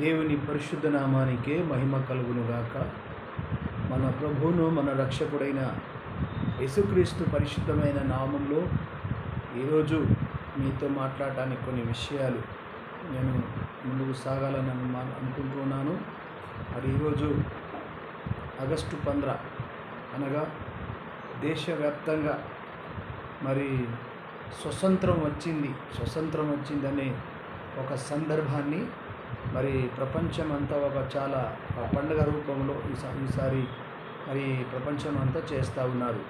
దేవుని పరిశుద్ధ నామానికే మహిమ కలుగునుగాక. మన ప్రభువును మన రక్షకుడైన యేసుక్రీస్తు పరిశుద్ధమైన నామంలో ఈరోజు మీతో మాట్లాడటానికి కొన్ని విషయాలు నేను ముందుకు సాగాలని అనుకుంటున్నాను. మరి ఈరోజు ఆగస్టు పంద్ర అనగా దేశవ్యాప్తంగా మరి స్వతంత్రం వచ్చింది స్వతంత్రం వచ్చిందనే ఒక సందర్భాన్ని మరి ప్రపంచం అంతా ఒక చాలా పండుగ రూపంలో ఈసారి మరి ప్రపంచం అంతా చేస్తూ ఉన్నారు.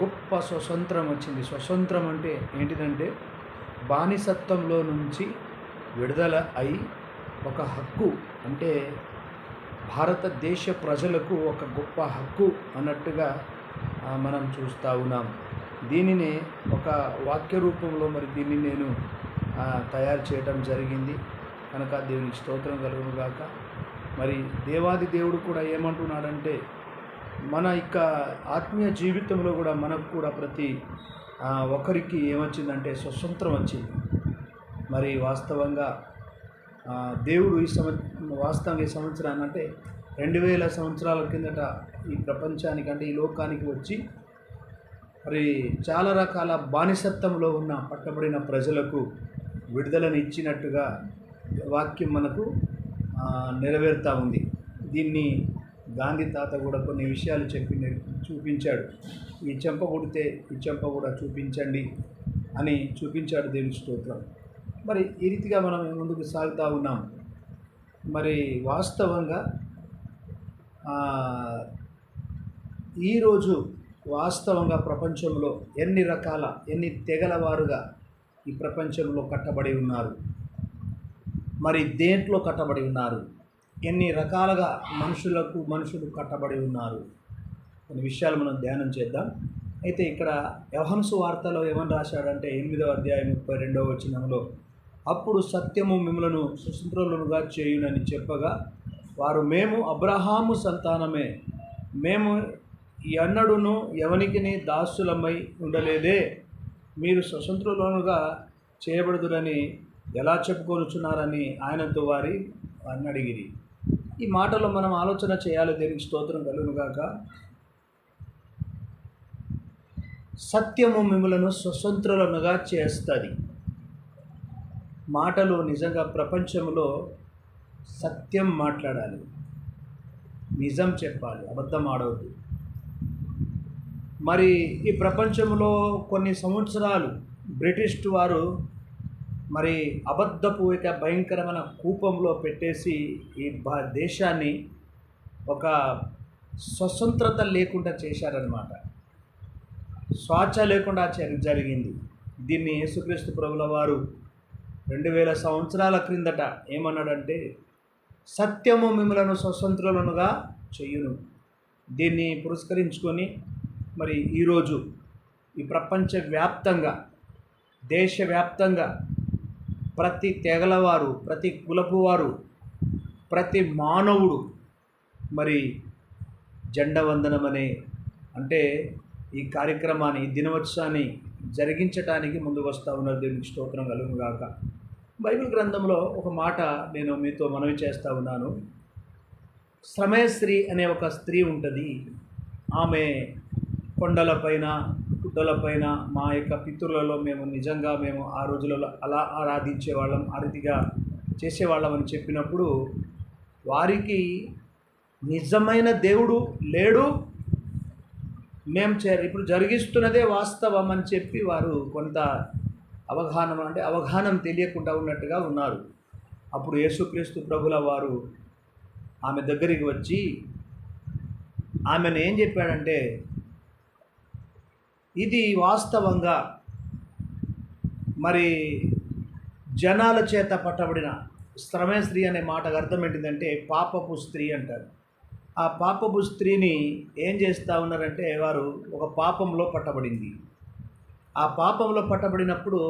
గొప్ప స్వతంత్రం వచ్చింది. స్వతంత్రం అంటే ఏంటిదంటే బానిసత్వంలో నుంచి విడుదల అయి ఒక హక్కు అంటే భారతదేశ ప్రజలకు ఒక గొప్ప హక్కు అన్నట్టుగా మనం చూస్తూ ఉన్నాం. దీనిని ఒక వాక్య రూపంలో మరి దీన్ని నేను తయారు చేయటం జరిగింది. కనుక దేవునికి స్తోత్రం కలుగును గాక మరి దేవాది దేవుడు కూడా ఏమంటున్నాడంటే మన యొక్క ఆత్మీయ జీవితంలో కూడా మనకు కూడా ప్రతి ఒకరికి ఏమొచ్చిందంటే స్వతంత్రం వచ్చింది. మరి వాస్తవంగా దేవుడు ఈ సంవ వాస్తవంగా ఈ సంవత్సరాన్ని అంటే రెండు వేల సంవత్సరాల కిందట ఈ ప్రపంచానికి అంటే ఈ లోకానికి వచ్చి మరి చాలా రకాల బానిసత్వంలో ఉన్న పట్టబడిన ప్రజలకు విడుదలను ఇచ్చినట్టుగా వాక్యం మనకు నెరవేరుతూ ఉంది. దీన్ని గాంధీ తాత కూడా కొన్ని విషయాలు చెప్పి చూపించాడు. ఈ చెంప కొడితే ఈ చెంప కూడా చూపించండి అని చూపించాడు దేవుని స్తోత్రం. మరి ఈ రీతిగా మనం ముందుకు సాగుతూ ఉన్నాం. మరి వాస్తవంగా ఈరోజు వాస్తవంగా ప్రపంచంలో ఎన్ని రకాల ఎన్ని తెగల వారుగా ఈ ప్రపంచంలో కట్టబడి ఉన్నారు? మరి దేంట్లో కట్టబడి ఉన్నారు? ఎన్ని రకాలుగా మనుషులకు మనుషులు కట్టబడి ఉన్నారు? కొన్ని విషయాలు మనం ధ్యానం చేద్దాం. అయితే ఇక్కడ యవహంసు వార్తలో ఏమని రాశాడంటే ఎనిమిదవ అధ్యాయం ముప్పై రెండవ వచనంలో అప్పుడు సత్యము మిమ్మలను సుతంత్రులుగా చేయునని చెప్పగా వారు మేము అబ్రహాము సంతానమే. మేము ఎన్నడును ఎవనికిని దాసులమై ఉండలేదే. మీరు స్వతంత్రులుగా చేయబడుదురని ఎలా చెప్పుకొనుచున్నారని ఆయనతో వారి వారిని అడిగిరి ఈ మాటలో మనం ఆలోచన చేయాలి దీనికి స్తోత్రం కలుగునుగాక. సత్యము మిమ్మలను స్వతంత్రులనుగా చేస్తుంది. మాటలు నిజంగా ప్రపంచంలో సత్యం మాట్లాడాలి. నిజం చెప్పాలి అబద్ధం ఆడవద్దు. మరి ఈ ప్రపంచంలో కొన్ని సంవత్సరాలు బ్రిటిష్ వారు మరి అబద్ధపు ఇక భయంకరమైన కూపంలో పెట్టేసి ఈ భా దేశాన్ని ఒక స్వతంత్రత లేకుండా చేశారనమాట స్వాచ్ఛ లేకుండా జరిగింది. దీన్ని యేసుక్రీస్తు ప్రభుల వారు రెండు వేల సంవత్సరాల క్రిందట ఏమన్నాడంటే సత్యము మిమ్మలను స్వతంత్రులనుగా చెయ్యును దీన్ని పురస్కరించుకొని మరి ఈరోజు ఈ ప్రపంచ వ్యాప్తంగా దేశవ్యాప్తంగా ప్రతి తెగలవారు ప్రతి కులపు వారు ప్రతి మానవుడు మరి జెండ వందనం అనే అంటే ఈ కార్యక్రమాన్ని ఈ దినోత్సవాన్ని జరిగించటానికి ముందుకు వస్తూ ఉన్నారు. దేవునికి స్తోత్రం కలుగుగాక బైబిల్ గ్రంథంలో ఒక మాట నేను మీతో మనవి చేస్తూ ఉన్నాను. శ్రమేశ్రీ అనే ఒక స్త్రీ ఉంటుంది. ఆమె కొండలపైన గుడ్డలపైన మా యొక్క పితృలలో మేము నిజంగా మేము ఆ రోజులలో అలా ఆరాధించే వాళ్ళం అరుదిగా చేసేవాళ్ళం అని చెప్పినప్పుడు వారికి నిజమైన దేవుడు లేడు. మేము చే ఇప్పుడు జరిగిస్తున్నదే వాస్తవం అని చెప్పి వారు కొంత అవగాహన అంటే అవగాహనం తెలియకుండా ఉన్నట్టుగా ఉన్నారు. అప్పుడు యేసుక్రీస్తు ప్రభుల వారు ఆమె దగ్గరికి వచ్చి ఆమెను ఏం చెప్పాడంటే ఇది వాస్తవంగా మరి జనాల చేత పట్టబడిన శ్రమే స్త్రీ అనే మాటకు అర్థం ఏంటిదంటే పాపపు స్త్రీ అంటారు. ఆ పాపపు స్త్రీని ఏం చేస్తూ ఉన్నారంటే వారు ఒక పాపంలో పట్టబడింది. ఆ పాపంలో పట్టబడినప్పుడు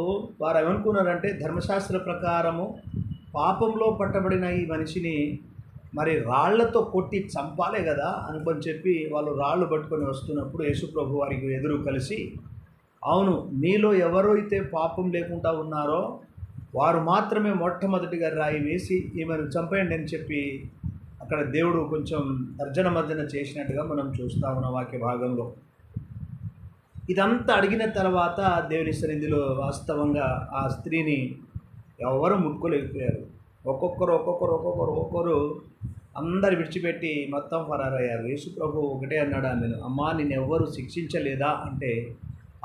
వారు ఏమనుకున్నారంటే ధర్మశాస్త్ర ప్రకారము పాపంలో పట్టబడిన ఈ మనిషిని మరి రాళ్ళతో కొట్టి చంపాలే కదా అనుకొని చెప్పి వాళ్ళు రాళ్ళు పట్టుకొని వస్తున్నప్పుడు యేసుప్రభు వారికి ఎదురు కలిసి అవును నీలో ఎవరైతే పాపం లేకుండా ఉన్నారో వారు మాత్రమే మొట్టమొదటిగా రాయి వేసి ఈమెను చంపేయండి అని చెప్పి అక్కడ దేవుడు కొంచెం తర్జన మర్జన చేసినట్టుగా మనం చూస్తా ఉన్న వాక్య భాగంలో. ఇదంతా అడిగిన తర్వాత దేవుని సన్నిధిలో వాస్తవంగా ఆ స్త్రీని ఎవరు ముట్టుకోలేకపోయారు. ఒక్కొక్కరు ఒక్కొక్కరు ఒక్కొక్కరు ఒక్కొక్కరు అందరు విడిచిపెట్టి మొత్తం ఫరారయ్యారు. యేసు ప్రభు ఒకటే అన్నాడు ఆమెను అమ్మా నేను ఎవ్వరు శిక్షించలేదా? అంటే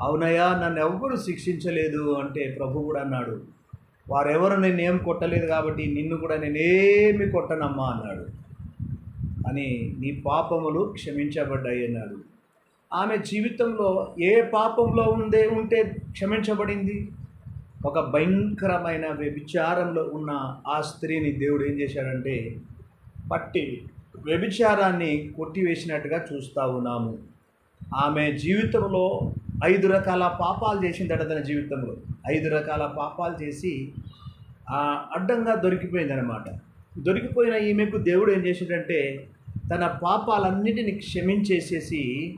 అవునయ్యా నన్ను ఎవ్వరు శిక్షించలేదు అంటే ప్రభు కూడా అన్నాడు. వారెవరు నేను ఏం కొట్టలేదు కాబట్టి నిన్ను కూడా నేనేమి కొట్టనమ్మా అన్నాడు. అని నీ పాపములు క్షమించబడ్డాయి అన్నాడు. ఆమె జీవితంలో ఏ పాపంలో ఉందే ఉంటే క్షమించబడింది? ఒక భయంకరమైన వ్యభిచారంలో ఉన్న ఆ స్త్రీని దేవుడు ఏం చేశాడంటే పట్టి వ్యభిచారాన్ని కొట్టివేసినట్టుగా చూస్తూ ఉన్నాము. ఆమె జీవితంలో ఐదు రకాల పాపాలు చేసిందట తన జీవితంలో. ఐదు రకాల పాపాలు చేసి అడ్డంగా దొరికిపోయిందనమాట దొరికిపోయిన ఈమెకు దేవుడు ఏం చేసాడంటే తన పాపాలన్నిటిని క్షమించేసేసి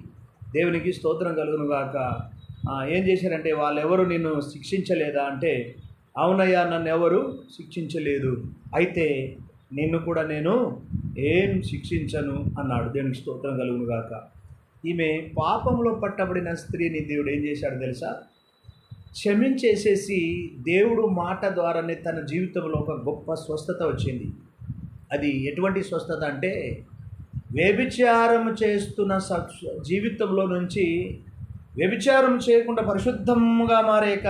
దేవునికి స్తోత్రం కలుగునుగాక ఏం చేశారంటే వాళ్ళెవరు నిన్ను శిక్షించలేదా? అంటే అవునయ్యా నన్ను ఎవరు శిక్షించలేదు. అయితే నిన్ను కూడా నేను ఏం శిక్షించను? అన్నాడు. దేవునికి స్తోత్రం కలుగును గాక. ఈమె పాపంలో పట్టబడిన స్త్రీని దేవుడు ఏం చేశాడు తెలుసా? క్షమించేసేసి దేవుడు మాట ద్వారానే తన జీవితంలో ఒక గొప్ప స్వస్థత వచ్చింది. అది ఎటువంటి స్వస్థత అంటే వ్యభిచారం చేస్తున్న స- జీవితంలో నుంచి వ్యభిచారం చేయకుండా పరిశుద్ధంగా మారే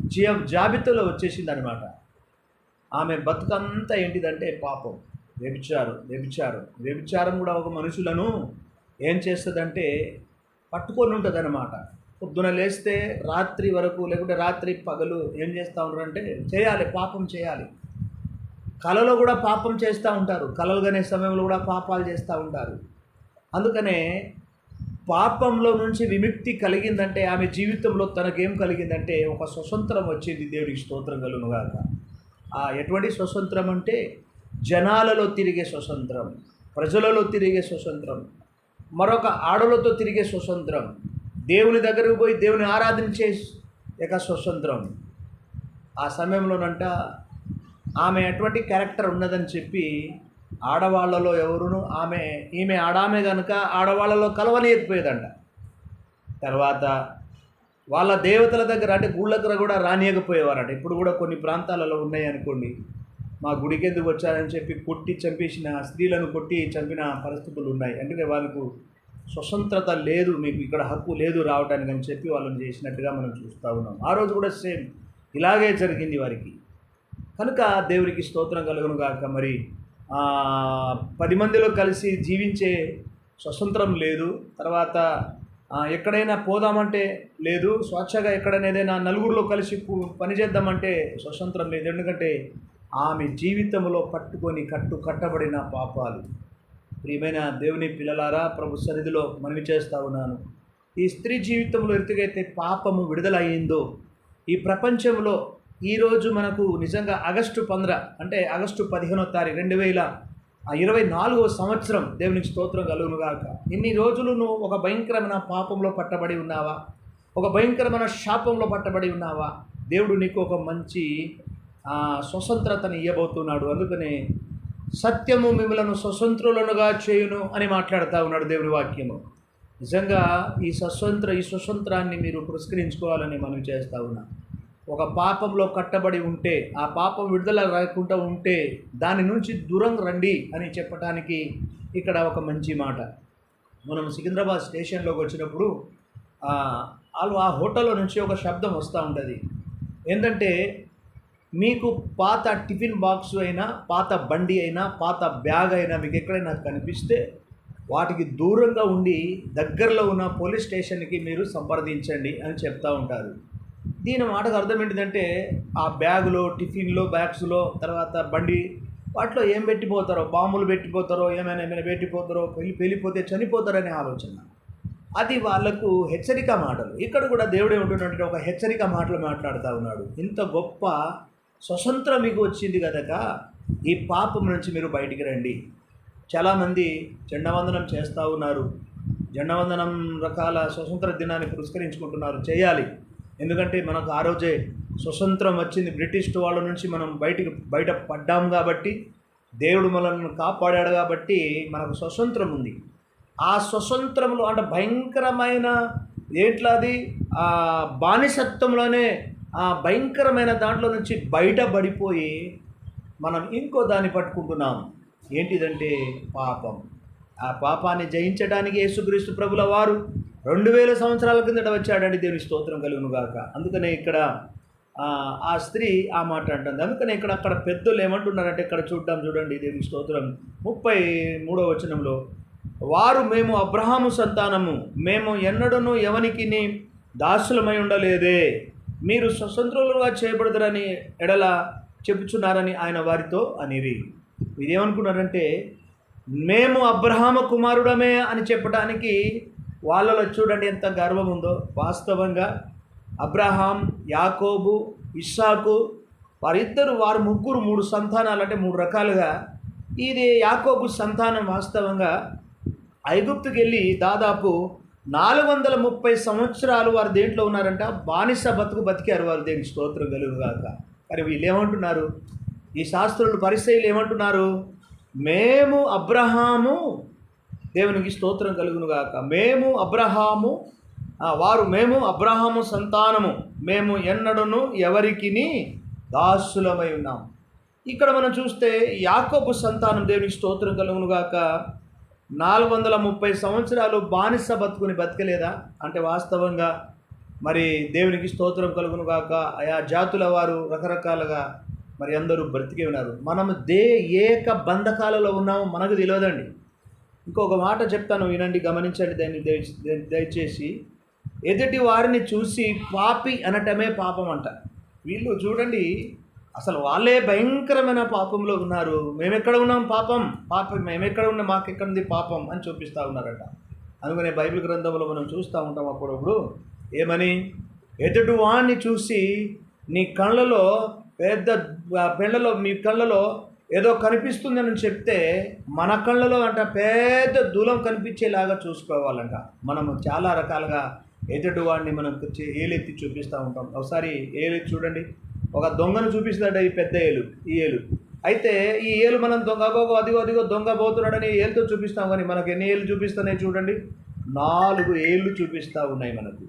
జీ జాబితాలో వచ్చేసింది అనమాట ఆమె బతుకంతా ఏంటిదంటే పాపం. వ్యభిచారం వ్యభిచారం. వ్యభిచారం కూడా ఒక మనుషులను ఏం చేస్తుందంటే పట్టుకొని ఉంటుంది అనమాట పొద్దున లేస్తే రాత్రి వరకు లేకుంటే రాత్రి పగలు ఏం చేస్తూ ఉంటారంటే చేయాలి పాపం చేయాలి. కళలో కూడా పాపం చేస్తూ ఉంటారు. కళలు కనే సమయంలో కూడా పాపాలు చేస్తూ ఉంటారు. అందుకనే పాపంలో నుంచి విముక్తి కలిగిందంటే ఆమె జీవితంలో తనకేం కలిగిందంటే ఒక స్వతంత్రం వచ్చింది దేవుడికి స్తోత్రం కలుగునుగాక. ఆ ఎటువంటి స్వతంత్రం అంటే జనాలలో తిరిగే స్వతంత్రం ప్రజలలో తిరిగే స్వతంత్రం మరొక ఆడలతో తిరిగే స్వతంత్రం దేవుని దగ్గరకు పోయి దేవుని ఆరాధించే యొక్క స్వతంత్రం. ఆ సమయంలోనంట ఆమె ఎటువంటి క్యారెక్టర్ ఉన్నదని చెప్పి ఆడవాళ్ళలో ఎవరును ఆమె ఈమె ఆడామె కనుక ఆడవాళ్ళలో కలవనీయకపోయేదంట తర్వాత వాళ్ళ దేవతల దగ్గర అంటే గుళ్ళ దగ్గర కూడా రానియకపోయేవారట. ఇప్పుడు కూడా కొన్ని ప్రాంతాలలో ఉన్నాయి అనుకోండి మా గుడికెందుకు వచ్చారని చెప్పి కొట్టి చంపేసిన స్త్రీలను కొట్టి చంపిన పరిస్థితులు ఉన్నాయి. అంటే వాళ్ళకు స్వతంత్రత లేదు మీకు ఇక్కడ హక్కు లేదు రావడానికి అని చెప్పి వాళ్ళని చేసినట్టుగా మనం చూస్తూ ఉన్నాం. ఆ రోజు కూడా సేమ్ ఇలాగే జరిగింది వారికి. కనుక దేవునికి స్తోత్రం కలుగును కాక మరి. పది మందిలో కలిసి జీవించే స్వతంత్రం లేదు. తర్వాత ఎక్కడైనా పోదామంటే లేదు. స్వేచ్ఛగా ఎక్కడైనా ఏదైనా నలుగురిలో కలిసి పనిచేద్దామంటే పని చేద్దామంటే స్వతంత్రం లేదు. ఎందుకంటే ఆమె జీవితంలో పట్టుకొని కట్టు కట్టబడిన పాపాలు. ప్రియమైన దేవుని పిల్లలారా ప్రభు సన్నిధిలో మనవి చేస్తా ఉన్నాను. ఈ స్త్రీ జీవితంలో ఎరుతుగైతే పాపము విడుదలయ్యిందో ఈ ప్రపంచంలో ఈరోజు మనకు నిజంగా ఆగస్టు పంద్ర అంటే ఆగస్టు పదిహేనో తారీఖు రెండు వేల ఇరవై నాలుగో సంవత్సరం దేవునికి స్తోత్రం కలుగునుగాక ఇన్ని రోజులు నువ్వు ఒక భయంకరమైన పాపంలో పట్టబడి ఉన్నావా? ఒక భయంకరమైన శాపంలో పట్టబడి ఉన్నావా? దేవుడు నీకు ఒక మంచి స్వతంత్రతను ఇవ్వబోతున్నాడు అందుకనే సత్యము మిమ్మలను స్వతంత్రులనుగా చేయును అని మాట్లాడుతూ ఉన్నాడు దేవుని వాక్యము. నిజంగా ఈ స్వతంత్ర ఈ స్వతంత్రాన్ని మీరు పురస్కరించుకోవాలని మనం చేస్తూ ఉన్నాం. ఒక పాపంలో కట్టబడి ఉంటే ఆ పాపం విడుదల రాకుండా ఉంటే దాని నుంచి దూరం రండి అని చెప్పడానికి ఇక్కడ ఒక మంచి మాట. మనం సికింద్రాబాద్ స్టేషన్లోకి వచ్చినప్పుడు వాళ్ళు ఆ హోటల్లో నుంచి ఒక శబ్దం వస్తూ ఉంటుంది. ఏంటంటే మీకు పాత టిఫిన్ బాక్స్ అయినా పాత బండి అయినా పాత బ్యాగ్ అయినా మీకు ఎక్కడైనా కనిపిస్తే వాటికి దూరంగా ఉండి దగ్గరలో ఉన్న పోలీస్ స్టేషన్కి మీరు సంప్రదించండి అని చెప్తూ ఉంటారు. దీని మాటకు అర్థం ఏంటిదంటే ఆ బ్యాగులో టిఫిన్లో బ్యాగ్స్లో తర్వాత బండి వాటిలో ఏం పెట్టిపోతారో బాంబులు పెట్టిపోతారో ఏమైనా ఏమైనా పెట్టిపోతారో పెళ్ళి పెళ్ళిపోతే చనిపోతారనే ఆలోచన. అది వాళ్ళకు హెచ్చరిక మాటలు. ఇక్కడ కూడా దేవుడే ఉంటున్నట్టు ఒక హెచ్చరిక మాటలు మాట్లాడుతూ ఉన్నాడు. ఇంత గొప్ప స్వతంత్రం మీకు వచ్చింది కనుక ఈ పాపం నుంచి మీరు బయటికి రండి. చాలామంది జెండవందనం చేస్తూ ఉన్నారు. జెండవందనం రకాల స్వతంత్ర దినాన్ని పురస్కరించుకుంటున్నారు. చేయాలి. ఎందుకంటే మనకు ఆ రోజే స్వతంత్రం వచ్చింది. బ్రిటిష్ వాళ్ళ నుంచి మనం బయటికి బయట పడ్డాం కాబట్టి దేవుడు మనల్ని కాపాడాడు కాబట్టి మనకు స్వతంత్రం ఉంది. ఆ స్వతంత్రంలో అంటే భయంకరమైన ఏట్లాది ఆ బానిసత్వంలోనే ఆ భయంకరమైన దాంట్లో నుంచి బయటపడిపోయి మనం ఇంకో దాన్ని పట్టుకుంటున్నాం. ఏంటిదంటే పాపం. ఆ పాపాన్ని జయించడానికి యేసుక్రీస్తు ప్రభుల వారు రెండు వేల సంవత్సరాల కిందట వచ్చాడండి దేవుని స్తోత్రం కలుగును గాక అందుకనే ఇక్కడ ఆ, స్త్రీ ఆ మాట అంటుంది. అందుకనే ఇక్కడ అక్కడ పెద్దలు ఏమంటున్నారంటే ఇక్కడ చూడ్డం చూడండి దేవుని స్తోత్రం. ముప్పై మూడో వచనంలో వారు మేము అబ్రహాము సంతానము. మేము ఎన్నడూను ఎవనికి దాసులమై ఉండలేదే. మీరు స్వతంత్రులుగా చేయబడతారని ఎడల చెప్పుచున్నారని ఆయన వారితో అనిరి. ఇదేమనుకున్నారంటే మేము అబ్రహామ కుమారుడమే అని చెప్పడానికి వాళ్ళలో చూడండి ఎంత గర్వం ఉందో వాస్తవంగా అబ్రహాం యాకోబు ఇస్సాకు వారిద్దరు వారు ముగ్గురు మూడు సంతానాలు అంటే మూడు రకాలుగా. ఇది యాకోబు సంతానం వాస్తవంగా ఐగుప్తుకి వెళ్ళి దాదాపు నాలుగు వందల ముప్పై సంవత్సరాలు వారు దేంట్లో ఉన్నారంట? బానిస బతుకు బతికారు వారు దేనికి స్తోత్రం కలుగుగాక. మరి వీళ్ళు ఏమంటున్నారు? ఈ శాస్త్రులు పరిశైలు ఏమంటున్నారు? మేము అబ్రహాము దేవునికి స్తోత్రం కలుగునుగాక మేము అబ్రహాము వారు మేము అబ్రహాము సంతానము. మేము ఎన్నడను ఎవరికిని దాసులమై ఉన్నాం. ఇక్కడ మనం చూస్తే యాకోబు సంతానం దేవునికి స్తోత్రం కలుగునుగాక నాలుగు వందల ముప్పై సంవత్సరాలు బానిస బతుకుని బతకలేదా? అంటే వాస్తవంగా మరి దేవునికి స్తోత్రం కలుగునుగాక ఆయా జాతుల వారు రకరకాలుగా మరి అందరూ బ్రతికే ఉన్నారు. మనము దే ఏక బంధకాలలో ఉన్నామో మనకు తెలియదండి. ఇంకొక మాట చెప్తాను వినండి గమనించండి దాన్ని దయచేసి. ఎదుటి వారిని చూసి పాపి అనటమే పాపం అంట. వీళ్ళు చూడండి అసలు వాళ్ళే భయంకరమైన పాపంలో ఉన్నారు. మేమెక్కడ ఉన్నాం పాపం? పాపం మేమెక్కడ ఉన్నాం? మాకెక్కడ ఉంది పాపం? అని చూపిస్తూ ఉన్నారట. అందుకనే బైబిల్ గ్రంథంలో మనం చూస్తూ ఉంటాం అప్పుడప్పుడు. ఏమని? ఎదుటి వాడిని చూసి నీ కళ్ళలో పెద్ద పెళ్ళలో మీ కళ్ళలో ఏదో కనిపిస్తుందని చెప్తే మన కళ్ళలో అంట పెద్ద దూలం కనిపించేలాగా చూసుకోవాలంట. మనము చాలా రకాలుగా ఎదుటి వాడిని మనం ఏలెత్తి చూపిస్తూ ఉంటాం. ఒకసారి ఏలెత్తి చూడండి. ఒక దొంగను చూపిస్తాడు ఈ పెద్ద ఏలు ఈ ఏలు. అయితే ఈ ఏలు మనం దొంగ అగోగో అదిగో అదిగో దొంగ పోతున్నాడని ఏలుతో చూపిస్తాం కానీ మనకు ఎన్ని ఏళ్ళు చూపిస్తున్నాయి చూడండి. నాలుగు ఏళ్ళు చూపిస్తూ ఉన్నాయి మనకు.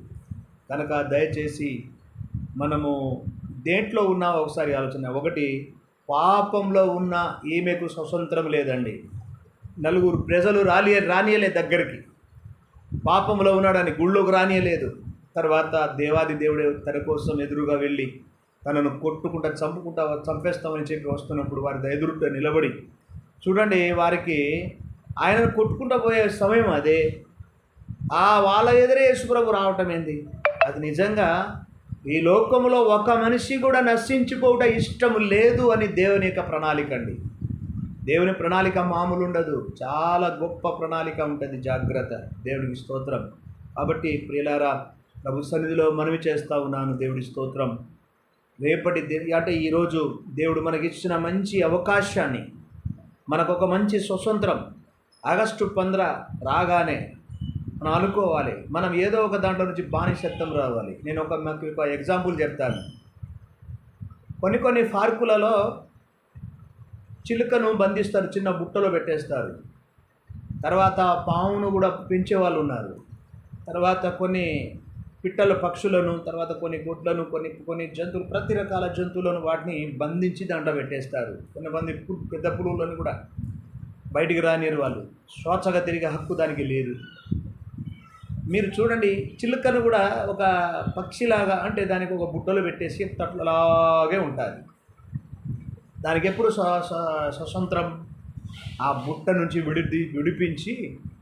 కనుక దయచేసి మనము దేంట్లో ఉన్నా ఒకసారి ఆలోచన. ఒకటి పాపంలో ఉన్న ఈమెకు స్వతంత్రం లేదండి. నలుగురు ప్రజలు రాలి రానియలే దగ్గరికి. పాపంలో ఉన్నాడని గుళ్ళోకి రానియలేదు. తర్వాత దేవాది దేవుడే తన కోసం ఎదురుగా వెళ్ళి తనను కొట్టుకుంటా చంపుకుంటా చంపేస్తామని చెప్పి వస్తున్నప్పుడు వారి ఎదురుట నిలబడి చూడండి వారికి ఆయనను కొట్టుకుంటా పోయే సమయం అదే. ఆ వాళ్ళ ఎదురే యేసుప్రభు రావటం ఏంది? అది నిజంగా ఈ లోకంలో ఒక మనిషి కూడా నశించుకోవట ఇష్టం లేదు అని దేవుని యొక్క ప్రణాళిక అండి. దేవుని ప్రణాళిక మామూలు ఉండదు. చాలా గొప్ప ప్రణాళిక ఉంటుంది జాగ్రత్త. దేవునికి స్తోత్రం. కాబట్టి ప్రియులారా ప్రభు సన్నిధిలో మనవి చేస్తా ఉన్నాను దేవుడి స్తోత్రం. రేపటి అంటే ఈరోజు దేవుడు మనకిచ్చిన మంచి అవకాశాన్ని మనకు ఒక మంచి స్వతంత్రం ఆగస్టు పంద్ర రాగానే మనం అనుకోవాలి మనం ఏదో ఒక దాంట్లో నుంచి బానిసత్వం రావాలి. నేను ఒక మీకు ఒక ఎగ్జాంపుల్ చెప్తాను. కొన్ని కొన్ని పార్కులలో చిలుకను బంధిస్తారు చిన్న బుట్టలో పెట్టేస్తారు. తర్వాత పామును కూడా పెంచే వాళ్ళు ఉన్నారు. తర్వాత కొన్ని పిట్టల పక్షులను తర్వాత కొన్ని గుడ్లను కొన్ని కొన్ని జంతువులు ప్రతి రకాల జంతువులను వాటిని బంధించి దాంట్లో పెట్టేస్తారు. కొంతమంది పెద్ద పురుగులను కూడా బయటికి రానిరు వాళ్ళు. స్వేచ్ఛగా తిరిగే హక్కు దానికి లేదు. మీరు చూడండి చిలుకను కూడా ఒక పక్షిలాగా అంటే దానికి ఒక బుట్టలో పెట్టేసి తట్లలాగే ఉంటుంది. దానికి ఎప్పుడు స్వతంత్రం? ఆ బుట్ట నుంచి విడిది విడిపించి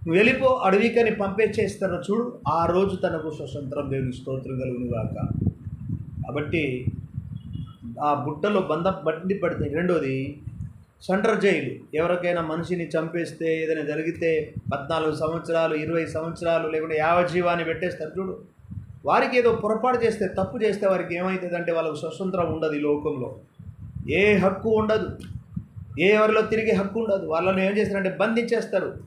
నువ్వు వెళ్ళిపో అడవికని పంపేచేస్తారో చూడు ఆ రోజు తనకు స్వతంత్రం దేవుని స్తోత్రం కలుగునుగాక కాబట్టి ఆ బుట్టలో బంధం బండి పడితే రెండోది సెంటర్ జైలు. ఎవరికైనా మనిషిని చంపేస్తే ఏదైనా జరిగితే పద్నాలుగు సంవత్సరాలు ఇరవై సంవత్సరాలు లేకుంటే యావజీవాన్ని పెట్టేస్తారు చూడు. వారికి ఏదో పొరపాటు చేస్తే తప్పు చేస్తే వారికి ఏమవుతుందంటే వాళ్ళకు స్వతంత్రం ఉండదు ఈ లోకంలో. ఏ హక్కు ఉండదు. ఏ ఎవరిలో తిరిగే హక్కు ఉండదు. వాళ్ళని ఏం చేస్తారంటే బంధించేస్తారు.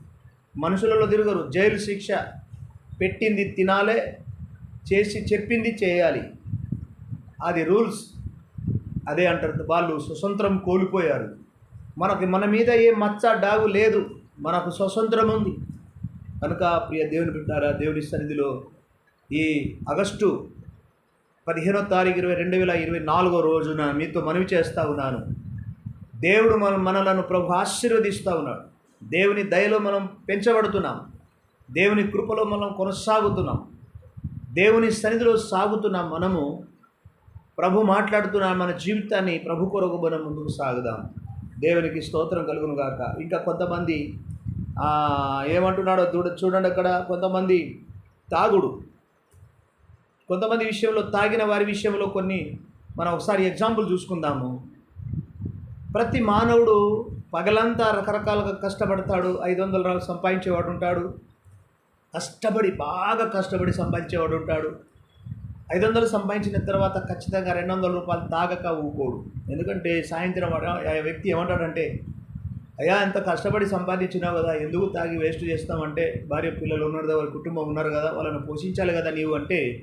మనుషులలో తిరగరు. జైలు శిక్ష పెట్టింది తినాలే చేసి చెప్పింది చేయాలి. అది రూల్స్. అదే అంటారు. వాళ్ళు స్వతంత్రం కోల్పోయారు. మనకి మన మీద ఏ మచ్చ డాగు లేదు. మనకు స్వతంత్రం ఉంది. కనుక ప్రియ దేవుని బిడ్డారా దేవుని సన్నిధిలో ఈ ఆగస్టు పదిహేనో తారీఖు ఇరవై రెండు వేల ఇరవై నాలుగో రోజున మీతో మనవి చేస్తూ ఉన్నాను. దేవుడు మన మనలను ప్రభు ఆశీర్వదిస్తూ ఉన్నాడు. దేవుని దయలో మనం పెంచబడుతున్నాం. దేవుని కృపలో మనం కొనసాగుతున్నాం. దేవుని సన్నిధిలో సాగుతున్నాం మనము ప్రభు మాట్లాడుతున్న మన జీవితాన్ని ప్రభు కొరకు మనం ముందుకు సాగుదాం. దేవునికి స్తోత్రం కలుగును గాక. ఇంకా కొంతమంది ఏమంటున్నాడో చూడ చూడండి అక్కడ కొంతమంది తాగుడు. కొంతమంది విషయంలో తాగిన వారి విషయంలో కొన్ని మనం ఒకసారి ఎగ్జాంపుల్ చూసుకుందాము. ప్రతి మానవుడు పగలంతా రకరకాలుగా కష్టపడతాడు ఐదు వందల రూపాయలు సంపాదించేవాడు ఉంటాడు. కష్టపడి బాగా కష్టపడి సంపాదించేవాడు ఉంటాడు. ఐదు వందలు సంపాదించిన తర్వాత ఖచ్చితంగా రెండు వందల రూపాయలు తాగక ఊకోడు. ఎందుకంటే సాయంత్రం ఆ వ్యక్తి ఏమంటాడంటే అయ్యా ఎంత కష్టపడి సంపాదించినావు కదా ఎందుకు తాగి వేస్ట్ చేస్తామంటే భార్య పిల్లలు ఉన్నారు కదా వాళ్ళ కుటుంబం ఉన్నారు కదా వాళ్ళని పోషించాలి కదా నీవు అంటే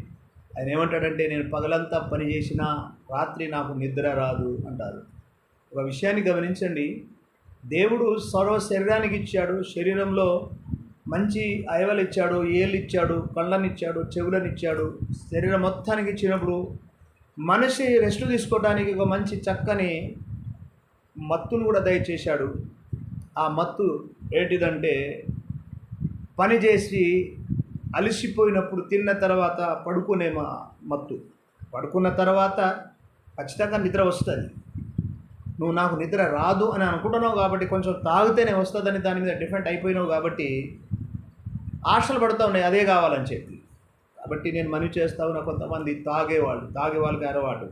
ఆయన ఏమంటాడంటే నేను పగలంతా పని చేసినా రాత్రి నాకు నిద్ర రాదు అంటారు. ఒక విషయాన్ని గమనించండి. దేవుడు సర్వ శరీరానికి ఇచ్చాడు. శరీరంలో మంచి అయవలు ఇచ్చాడు ఏళ్ళు ఇచ్చాడు కళ్ళని ఇచ్చాడు చెవులను ఇచ్చాడు శరీరం మొత్తానికి ఇచ్చినప్పుడు మనిషి రెస్ట్ తీసుకోవడానికి ఒక మంచి చక్కని మత్తును కూడా దయచేశాడు. ఆ మత్తు ఏంటిదంటే పని చేసి అలసిపోయినప్పుడు తిన్న తర్వాత పడుకునే మా మత్తు. పడుకున్న తర్వాత ఖచ్చితంగా నిద్ర వస్తుంది. నువ్వు నాకు నిద్ర రాదు అని అనుకుంటున్నావు కాబట్టి కొంచెం తాగితేనే వస్తుందని దాని మీద డిఫరెంట్ అయిపోయినావు కాబట్టి ఆశలు పడుతూ ఉన్నాయి అదే కావాలని చెప్పి. కాబట్టి నేను మనవి చేస్తా ఉన్న కొంతమంది తాగేవాళ్ళు తాగే వాళ్ళకి అలవాటు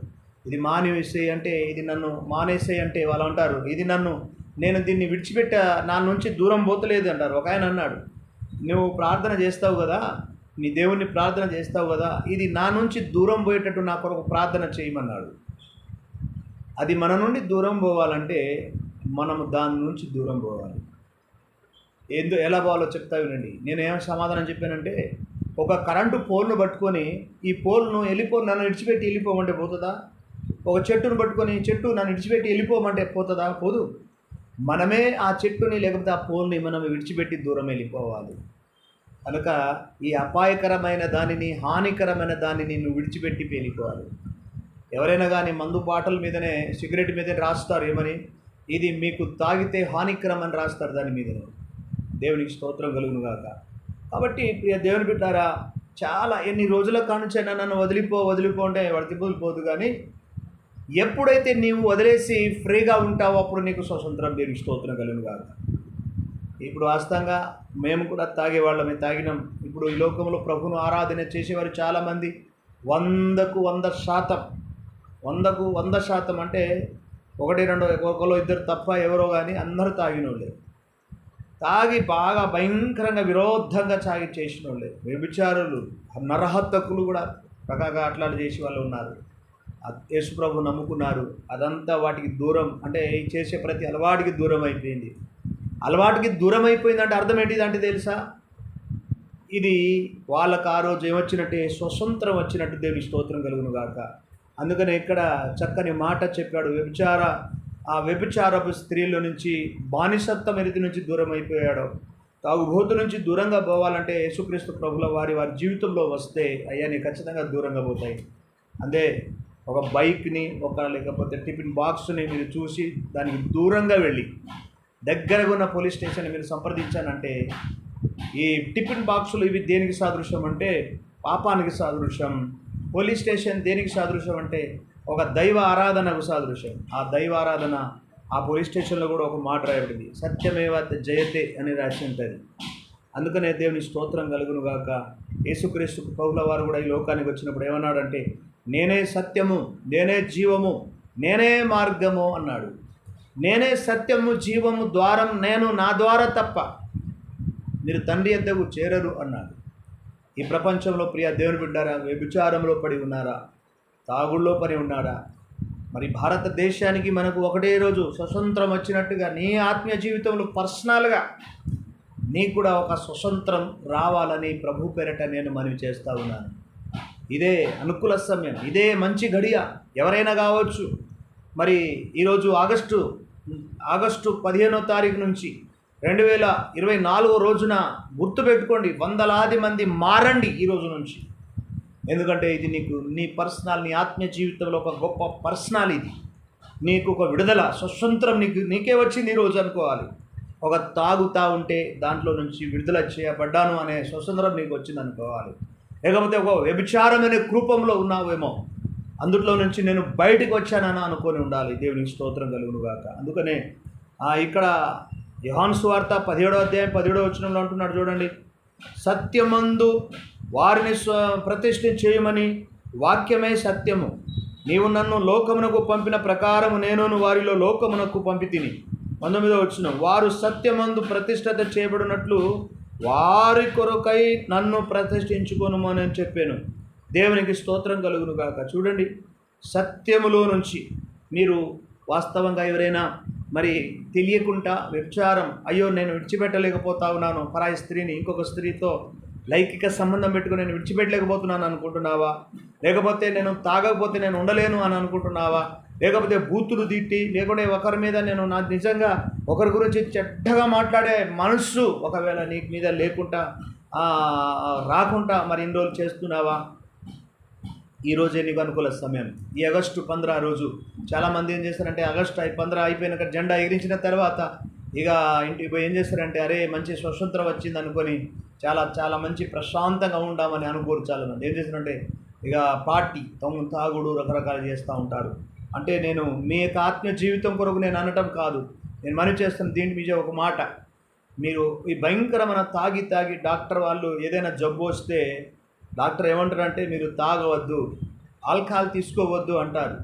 ఇది మానేసే అంటే ఇది నన్ను మానేసే అంటే వాళ్ళు అంటారు ఇది నన్ను నేను దీన్ని విడిచిపెట్ట నా నుంచి దూరం పోతలేదు అంటారు. ఒక ఆయన అన్నాడు నువ్వు ప్రార్థన చేస్తావు కదా నీ దేవుణ్ణి ప్రార్థన చేస్తావు కదా ఇది నా నుంచి దూరం పోయేటట్టు నా కొరకు ప్రార్థన చేయమన్నాడు. అది మన నుండి దూరం పోవాలంటే మనము దాని నుంచి దూరం పోవాలి. ఏందో ఎలా పోవాలో చెప్తా వినండి. నేను ఏం సమాధానం చెప్పానంటే ఒక కరెంటు పోల్ను పట్టుకొని ఈ పోల్ను వెళ్ళిపో నన్ను విడిచిపెట్టి వెళ్ళిపోమంటే పోతుందా? ఒక చెట్టును పట్టుకొని చెట్టు నన్ను విడిచిపెట్టి వెళ్ళిపోమంటే పోతుందా? పోదు. మనమే ఆ చెట్టుని లేకపోతే ఆ పోల్ని మనం విడిచిపెట్టి దూరం వెళ్ళిపోవాలి. కనుక ఈ అపాయకరమైన దానిని హానికరమైన దానిని నువ్వు విడిచిపెట్టి వెళ్ళిపోవాలి. ఎవరైనా కానీ మందు బాటల మీదనే సిగరెట్ మీదనే రాస్తారు ఏమని? ఇది మీకు తాగితే హానికరం అని రాస్తారు దాని మీదనే. దేవునికి స్తోత్రం కలుగును గాక. కాబట్టి ప్రియ దేవుని బిడ్డారా చాలా ఎన్ని రోజుల కానుంచైనా నన్ను వదిలిపో వదిలిపో అంటే వదిలిపోదు కానీ ఎప్పుడైతే నీవు వదిలేసి ఫ్రీగా ఉంటావో అప్పుడు నీకు స్వతంత్రం దేవునికి స్తోత్రం కలుగును గాక. ఇప్పుడు వాస్తవంగా మేము కూడా తాగేవాళ్ళమే తాగినాం. ఇప్పుడు ఈ లోకంలో ప్రభును ఆరాధన చేసేవారు చాలామంది. వందకు వంద శాతం వందకు వంద శాతం అంటే ఒకటి రెండు ఒకరో ఇద్దరు తప్ప ఎవరో కానీ అందరూ తాగినోళ్ళే. తాగి బాగా భయంకరంగా విరోధంగా సాగి చేసిన వాళ్ళే వ్యభిచారులు నరహత్తకులు కూడా రకగా అట్లాంటి చేసే వాళ్ళు ఉన్నారు. ఆ యేసుప్రభు నమ్ముకున్నారు. అదంతా వాటికి దూరం అంటే చేసే ప్రతి అలవాటికి దూరం అయిపోయింది. అలవాటుకి దూరం అయిపోయిందంటే అర్థం ఏంటిది అంటే తెలుసా? ఇది వాళ్ళకు ఆ రోజు ఏమొచ్చినట్టే? స్వతంత్రం వచ్చినట్టు దేవుని స్తోత్రం కలుగును గాక. అందుకని ఇక్కడ చక్కని మాట చెప్పాడు. వ్యభిచార ఆ వ్యభిచారపు స్త్రీల నుంచి బానిసత్వం ఎరితి నుంచి దూరం అయిపోయాడు తాగుబోతు నుంచి దూరంగా పోవాలంటే యేసుక్రీస్తు ప్రభుల వారి వారి జీవితంలో వస్తే అయ్యా నీ ఖచ్చితంగా దూరంగా పోతాయి. అంతే ఒక బైక్ని ఒక లేకపోతే టిఫిన్ బాక్స్ని మీరు చూసి దానికి దూరంగా వెళ్ళి దగ్గరగా ఉన్న పోలీస్ స్టేషన్ మీరు సంప్రదించానంటే ఈ టిఫిన్ బాక్సులు ఇవి దేనికి సాదృశ్యం అంటే పాపానికి సాదృశ్యం. పోలీస్ స్టేషన్ దేనికి సాదృశ్యం అంటే ఒక దైవ ఆరాధనకు సాదృశ్యం. ఆ దైవ ఆరాధన ఆ పోలీస్ స్టేషన్లో కూడా ఒక మాట రాయబడింది. సత్యమేవ జయతే అని రాసి ఉంటుంది. అందుకనే దేవుని స్తోత్రం కలుగును గాక. యేసుక్రీస్తు పౌల వారు కూడా ఈ లోకానికి వచ్చినప్పుడు ఏమన్నాడంటే నేనే సత్యము నేనే జీవము నేనే మార్గము అన్నాడు. నేనే సత్యము జీవము ద్వారం నేను నా ద్వారా తప్ప మీరు తండ్రి ఎద్దకు చేరరు అన్నాడు. ఈ ప్రపంచంలో ప్రియ దేవుని బిడ్డారా వ్యభిచారంలో పడి ఉన్నారా? తాగుళ్ళో పని ఉన్నాడా? మరి భారతదేశానికి మనకు ఒకటే రోజు స్వతంత్రం వచ్చినట్టుగా నీ ఆత్మీయ జీవితంలో పర్సనల్గా నీకు కూడా ఒక స్వతంత్రం రావాలని ప్రభు పేరట నేను మనవి చేస్తూ ఉన్నాను. ఇదే అనుకూల సమయం ఇదే మంచి గడియ. ఎవరైనా కావచ్చు మరి ఈరోజు ఆగస్టు ఆగస్టు పదిహేనో తారీఖు నుంచి రెండు వేల ఇరవై నాలుగో రోజున గుర్తుపెట్టుకోండి వందలాది మంది మారండి ఈ రోజు నుంచి. ఎందుకంటే ఇది నీకు నీ పర్సనల్ నీ ఆత్మీయ జీవితంలో ఒక గొప్ప పర్సనల్ ఇది. నీకు ఒక విడుదల స్వతంత్రం నీకు నీకే వచ్చింది ఈరోజు అనుకోవాలి. ఒక తాగుతా ఉంటే దాంట్లో నుంచి విడుదల చేయబడ్డాను అనే స్వతంత్రం నీకు వచ్చింది అనుకోవాలి. లేకపోతే ఒక వ్యభిచారమైన రూపంలో కృపంలో ఉన్నావేమో. అందుట్లో నుంచి నేను బయటకు వచ్చానని అనుకొని ఉండాలి. దేవునికి స్తోత్రం కలుగును గాక అందుకనే ఇక్కడ యోహాను సువార్త పదిహేడో అధ్యాయం పదిహేడో వచనంలో అంటున్నాడు చూడండి. సత్యమందు వారిని స్వ ప్రతిష్ఠ చేయమని వాక్యమే సత్యము. నీవు నన్ను లోకమునకు పంపిన ప్రకారము నేను వారిలో లోకమునకు పంపితిని. పంతొమ్మిదో వచ్చిన వారు సత్యమందు ప్రతిష్ఠత చేయబడినట్లు వారి కొరకై నన్ను ప్రతిష్ఠించుకోను అని చెప్పాను. దేవునికి స్తోత్రం కలుగును కాక చూడండి సత్యములో నుంచి మీరు వాస్తవంగా ఎవరైనా మరి తెలియకుండా వ్యభిచారం అయ్యో నేను విడిచిపెట్టలేకపోతా ఉన్నాను పరాయి స్త్రీని ఇంకొక స్త్రీతో లైంగిక సంబంధం పెట్టుకుని నేను విడిచిపెట్టలేకపోతున్నాను అనుకుంటున్నావా? లేకపోతే నేను తాగకపోతే నేను ఉండలేను అని అనుకుంటున్నావా? లేకపోతే బూతులు తిట్టి లేకుంటే ఒకరి మీద నేను నా నిజంగా ఒకరి గురించి చెడ్డగా మాట్లాడే మనస్సు ఒకవేళ నీ మీద లేకుండా రాకుండా మరి ఇన్ని రోజులు చేస్తున్నావా? ఈ రోజే నీకు అనుకూల సమయం. ఈ ఆగస్టు పంద్రా రోజు చాలామంది ఏం చేస్తారంటే ఆగస్టు అయి పంద్రా అయిపోయినాక జెండా ఎగిరించిన తర్వాత ఇక ఇంటికి పోయి ఏం చేస్తారంటే అరే మంచి స్వతంత్రం వచ్చింది అనుకొని చాలా చాలా మంచి ప్రశాంతంగా ఉండామని అనుకోరు ఏం చేసినంటే ఇక పార్టీ తొంగ తాగుడు రకరకాలు చేస్తూ ఉంటారు. అంటే నేను మీ యొక్క ఆత్మీయ జీవితం కొరకు నేను అనటం కాదు. నేను మనం చేస్తాను దీని మీద ఒక మాట. మీరు ఈ భయంకరమైన తాగి తాగి డాక్టర్ వాళ్ళు ఏదైనా జబ్బు వస్తే డాక్టర్ ఏమంటారంటే మీరు తాగవద్దు ఆల్కహాల్ తీసుకోవద్దు అంటారు.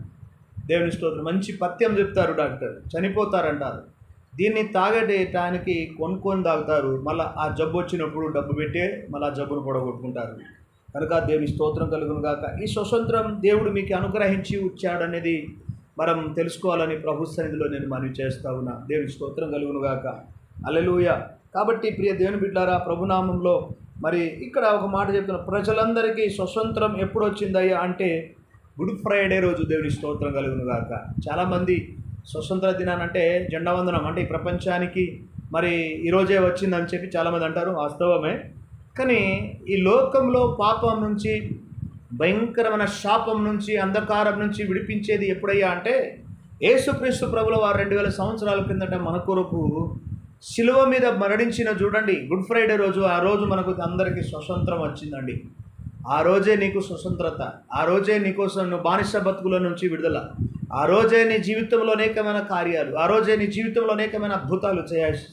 దేవుని స్తోత్రం. మంచి పత్యం చెప్తారు డాక్టర్. చనిపోతారంటారు. దీన్ని తాగడేటానికి కొనుక్కొని తాగుతారు. మళ్ళీ ఆ జబ్బు వచ్చినప్పుడు డబ్బు పెట్టే మళ్ళీ ఆ జబ్బును పొడగొట్టుకుంటారు. కనుక దేవుని స్తోత్రం కలుగును గాక. ఈ స్వతంత్రం దేవుడు మీకు అనుగ్రహించి వచ్చాడనేది మనం తెలుసుకోవాలని ప్రభు సన్నిధిలో నేను మనవి చేస్తా ఉన్నా. దేవుని స్తోత్రం కలుగును గాక. అలెలుయ కాబట్టి ప్రియ దేవుని బిడ్డారా ప్రభునామంలో మరి ఇక్కడ ఒక మాట చెప్తున్న. ప్రజలందరికీ స్వతంత్రం ఎప్పుడు వచ్చిందయ్యా అంటే గుడ్ ఫ్రైడే రోజు దేవుని స్తోత్రం కలుగును గాక. చాలామంది స్వతంత్ర దినానంటే జెండా వందనం. అంటే ఈ ప్రపంచానికి మరి ఈరోజే వచ్చిందని చెప్పి చాలామంది అంటారు వాస్తవమే. కానీ ఈ లోకంలో పాపం నుంచి భయంకరమైన శాపం నుంచి అంధకారం నుంచి విడిపించేది ఎప్పుడయ్యా అంటే యేసుక్రీస్తు ప్రభుల వారు రెండు వేల సంవత్సరాల కిందట మన కొరకు శిలువ మీద మరణించిన చూడండి గుడ్ ఫ్రైడే రోజు ఆ రోజు మనకు అందరికీ స్వతంత్రం వచ్చిందండి. ఆ రోజే నీకు స్వతంత్రత ఆ రోజే నీకోసం నువ్వు బానిస బతుకుల నుంచి విడుదల ఆ రోజే నీ జీవితంలో అనేకమైన కార్యాలు ఆ రోజే నీ జీవితంలో అనేకమైన అద్భుతాలు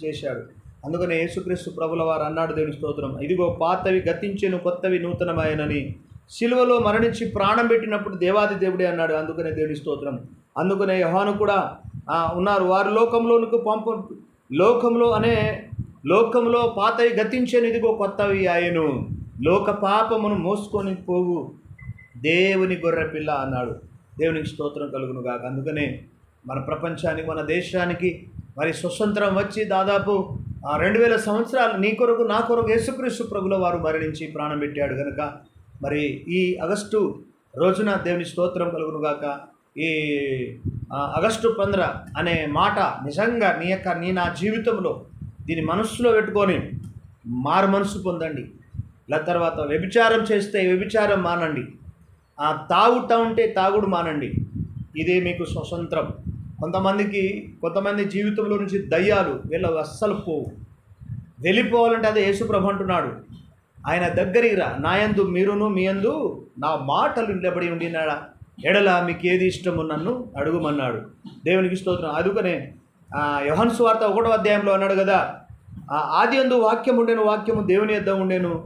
చేశాడు. అందుకనే యేసుక్రీస్తు ప్రభుల వారు అన్నాడు దేవుని స్తోత్రం ఇదిగో పాతవి గతించేను కొత్తవి నూతనమైనని. శిలువలో మరణించి ప్రాణం పెట్టినప్పుడు దేవాది దేవుడే అన్నాడు అందుకనే దేవుని స్తోత్రం. అందుకనే యహాను కూడా ఉన్నారు. వారు లోకంలోనికి పంప లోకంలో అనే లోకంలో పాతవి గతించేను ఇదిగో కొత్తవి ఆయను లోక పాపమును మోసుకొని పోవు. దేవుని గొర్రెపిల్ల అన్నాడు. దేవునికి స్తోత్రం కలుగును కాక అందుకనే మన ప్రపంచానికి మన దేశానికి మరి స్వతంత్రం వచ్చి దాదాపు రెండు వేల సంవత్సరాలు నీ కొరకు నా కొరకు యేసుక్రీస్తు ప్రభుల వారు మరణించి ప్రాణం పెట్టాడు కనుక మరి ఈ ఆగస్టు రోజున దేవుని స్తోత్రం కలుగును గాక. ఈ ఆగస్టు పంద్ర అనే మాట నిజంగా నీ యొక్క నీ నా జీవితంలో దీన్ని మనస్సులో పెట్టుకొని మారు మనసు పొందండి. ఇలా తర్వాత వ్యభిచారం చేస్తే వ్యభిచారం మానండి. ఆ తాగుతా ఉంటే తాగుడు మానండి. ఇదే మీకు స్వతంత్రం. కొంతమందికి కొంతమంది జీవితంలో నుంచి దయ్యాలు వీళ్ళ అస్సలు పోవు. వెళ్ళిపోవాలంటే అదే యేసుప్రభు అంటున్నాడు. ఆయన దగ్గరికి రా. నాయందు మీరును మీ యందు నా మాటలు నిలబడి ఉండినాడా? ఎడల మీకు ఏది ఇష్టము నన్ను అడుగుమన్నాడు. దేవునికి స్తోత్రం. అందుకనే యోహన్ వార్త ఒకటో అధ్యాయంలో అన్నాడు కదా ఆది అందు వాక్యం ఉండేను వాక్యము దేవుని యొద్ద ఉండేను.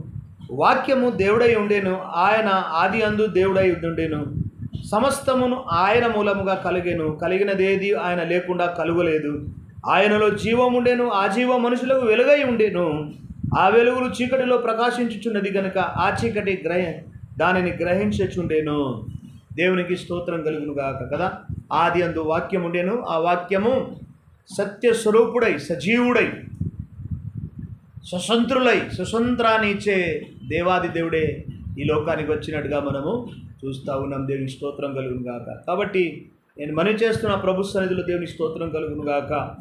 వాక్యము దేవుడై ఉండేను ఆయన ఆది అందు దేవుడై ఉండేను సమస్తమును ఆయన మూలముగా కలిగేను కలిగినదేది ఆయన లేకుండా కలుగలేదు. ఆయనలో జీవం ఉండేను ఆ జీవ మనుషులకు వెలుగై ఉండేను. ఆ వెలుగులు చీకటిలో ప్రకాశించుచున్నది గనుక ఆ చీకటి గ్రహ దానిని గ్రహించుచుండేను. దేవునికి స్తోత్రం కలుగును గాక కదా? ఆది అందు వాక్యం ఉండేను ఆ వాక్యము సత్య స్వరూపుడై సజీవుడై స్వతంత్రులై స్వతంత్రాన్ని ఇచ్చే దేవాది దేవుడే ఈ లోకానికి వచ్చినట్టుగా మనము చూస్తూ ఉన్నాం. దేవుని స్తోత్రం కలుగును గాక. కాబట్టి నేను మని చేస్తున్న ప్రభు సన్నిధిలో దేవుని స్తోత్రం కలుగును గాక.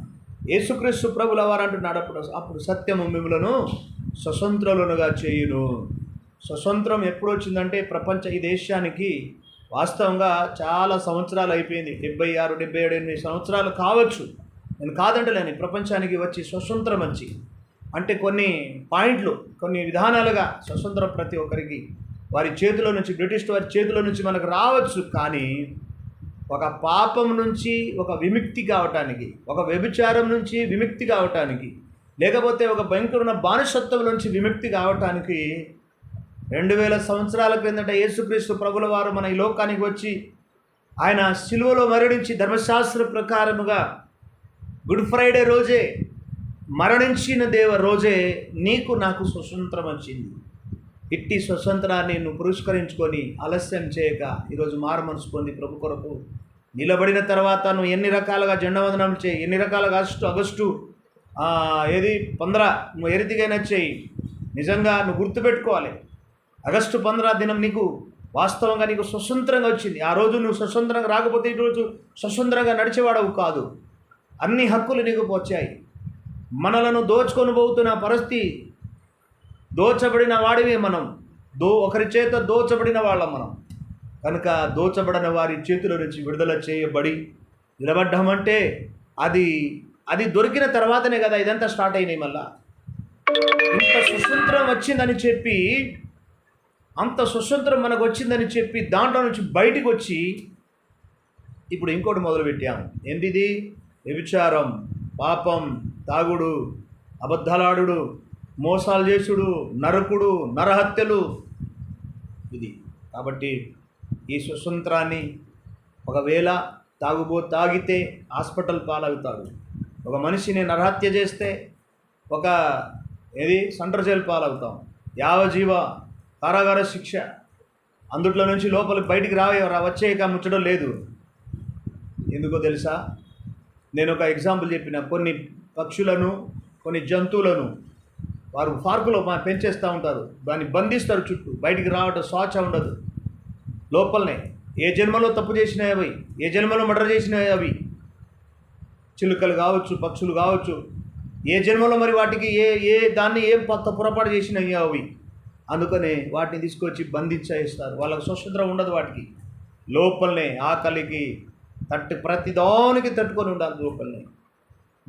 యేసుక్రీస్తు ప్రభుల వారు అంటున్నాడు అప్పుడు అప్పుడు సత్యము మిమ్మలను స్వతంత్రులనుగా చేయును. స్వతంత్రం ఎప్పుడు వచ్చిందంటే ప్రపంచ ఈ దేశానికి వాస్తవంగా చాలా సంవత్సరాలు అయిపోయింది. డెబ్బై ఆరు డెబ్బై ఏడు ఎనిమిది సంవత్సరాలు కావచ్చు. నేను కాదంటలేని ప్రపంచానికి వచ్చి స్వతంత్రం వచ్చి. అంటే కొన్ని పాయింట్లు కొన్ని విధానాలుగా స్వతంత్రం ప్రతి ఒక్కరికి వారి చేతిలో నుంచి బ్రిటిష్ వారి చేతిలో నుంచి మనకు రావచ్చు కానీ ఒక పాపం నుంచి ఒక విముక్తి కావటానికి ఒక వ్యభిచారం నుంచి విముక్తి కావటానికి లేకపోతే ఒక భయంకరమైన బానిసత్వం నుంచి విముక్తి కావటానికి రెండు వేల సంవత్సరాల క్రిందట యేసుక్రీస్తు ప్రభుల వారు మన ఈ లోకానికి వచ్చి ఆయన సిలువలో మరణించి ధర్మశాస్త్ర ప్రకారముగా గుడ్ ఫ్రైడే రోజే మరణించిన దేవ రోజే నీకు నాకు స్వతంత్రం వచ్చింది. ఇట్టి స్వతంత్రాన్ని నువ్వు పురస్కరించుకొని ఆలస్యం చేయక ఈరోజు మారు మనసు పొంది ప్రభు కొరకు నిలబడిన తర్వాత నువ్వు ఎన్ని రకాలుగా జెండవందనం చేయి ఎన్ని రకాలుగా అగస్టు ఆగస్టు ఏది పంద్ర నువ్వు ఏ రీతికైనా చేయి. నిజంగా నువ్వు గుర్తుపెట్టుకోవాలి. ఆగస్టు పంద్ర దినం నీకు వాస్తవంగా నీకు స్వతంత్రంగా వచ్చింది. ఆ రోజు నువ్వు స్వతంత్రంగా రాకపోతే ఈరోజు స్వతంత్రంగా నడిచేవాడవు కాదు. అన్ని హక్కులు నీకు వచ్చాయి. మనలను దోచుకొని పోతున్న పరిస్థితి. దోచబడిన వాడివి మనం. దో ఒకరి చేత దోచబడిన వాళ్ళం మనం. కనుక దోచబడిన వారి చేతుల నుంచి విడుదల చేయబడి నిలబడ్డామంటే అది అది దొరికిన తర్వాతనే కదా ఇదంతా స్టార్ట్ అయినాయి మళ్ళా. ఇంత స్వతంత్రం వచ్చిందని చెప్పి అంత స్వతంత్రం మనకు వచ్చిందని చెప్పి దాంట్లో నుంచి బయటికి వచ్చి ఇప్పుడు ఇంకోటి మొదలుపెట్టాము. ఏంటిది? వ్యభిచారం పాపం తాగుడు అబద్ధాలాడుడు మోసాలు చేసుడు నరకుడు నరహత్యలు. ఇది. కాబట్టి ఈ స్వతంత్రాన్ని ఒకవేళ తాగుబో తాగితే హాస్పిటల్ పాలవుతాడు. ఒక మనిషిని నరహత్య చేస్తే ఒక ఏది? Centre jail పాలవుతాం. యావజీవ కారాగార శిక్ష. అందుట్లో నుంచి లోపలికి బయటికి రావే వచ్చేయక ముచ్చడం లేదు. ఎందుకో తెలుసా? నేను ఒక ఎగ్జాంపుల్ చెప్పిన కొన్ని పక్షులను కొన్ని జంతువులను వారు పార్కులో పెంచేస్తూ ఉంటారు. దాన్ని బంధిస్తారు చుట్టూ. బయటికి రావడం స్వాచ ఉండదు. లోపలనే. ఏ జన్మలో తప్పు చేసినాయి అవి? ఏ జన్మలో మర్డర్ చేసినాయి అవి? చిలుకలు కావచ్చు పక్షులు కావచ్చు. ఏ జన్మలో మరి వాటికి ఏ ఏ దాన్ని ఏం కొత్త పొరపాటు చేసినాయి అవి? అందుకనే వాటిని తీసుకొచ్చి బంధించేస్తారు. వాళ్ళకి స్వచ్ఛత ఉండదు వాటికి. లోపలనే ఆకలికి తట్టు ప్రతిదానికి తట్టుకొని ఉండాలి లోపలనే.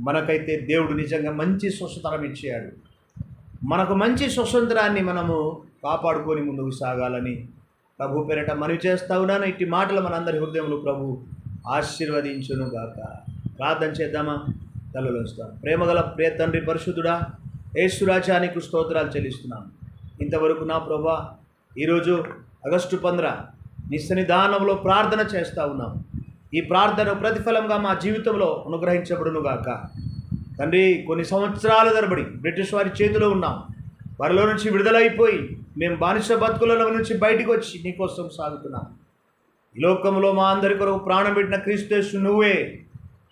మనకైతే దేవుడు నిజంగా మంచి స్వస్థతరం ఇచ్చాడు. మనకు మంచి స్వతంత్రాన్ని మనము కాపాడుకొని ముందుకు సాగాలని ప్రభు పేరట మనవి చేస్తా ఉన్నాను. ఇట్టి మాటలు మనందరి హృదయంలో ప్రభు ఆశీర్వదించును గాక. ప్రార్థన చేద్దామా? తలలో ప్రేమగల ప్రియ తండ్రి పరిశుద్ధుడా ఏసురాజానికి స్తోత్రాలు చెల్లిస్తున్నాను ఇంతవరకు నా ప్రభా ఈరోజు ఆగస్టు పంద్ర నిస్సనిధానంలో ప్రార్థన చేస్తూ ఉన్నాం. ఈ ప్రార్థన ప్రతిఫలంగా మా జీవితంలో అనుగ్రహించబడునుగాక. తండ్రి కొన్ని సంవత్సరాల తరబడి బ్రిటిష్ వారి చేతిలో ఉన్నాం. వారిలో నుంచి విడుదలైపోయి మేము బానిస బతుకులలో నుంచి బయటికి వచ్చి నీకోసం సాగుతున్నాం. ఈ లోకంలో మా అందరి కొరకు ప్రాణం పెట్టిన క్రీస్తు నువ్వే.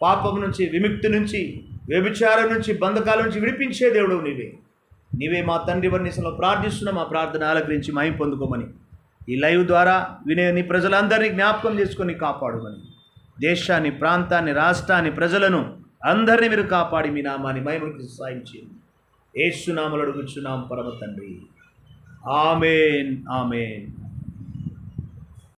పాపం నుంచి విముక్తి నుంచి వ్యభిచారం నుంచి బంధకాల నుంచి విడిపించే దేవుడు నీవే. నీవే మా తండ్రి వర్ణిసలో ప్రార్థిస్తున్న మా ప్రార్థన ఆలకరించి మహిం పొందుకోమని. ఈ లైవ్ ద్వారా వినే నీ ప్రజలందరినీ జ్ఞాపకం చేసుకొని కాపాడుమని. దేశాన్ని ప్రాంతాన్ని రాష్ట్రాన్ని ప్రజలను అందరినీ మీరు కాపాడి మీ నామాన్ని మహిమకి సాయం చేయండి ఏసునామలు అడుగుచున్నాం పరమ తండ్రి. Amen amen.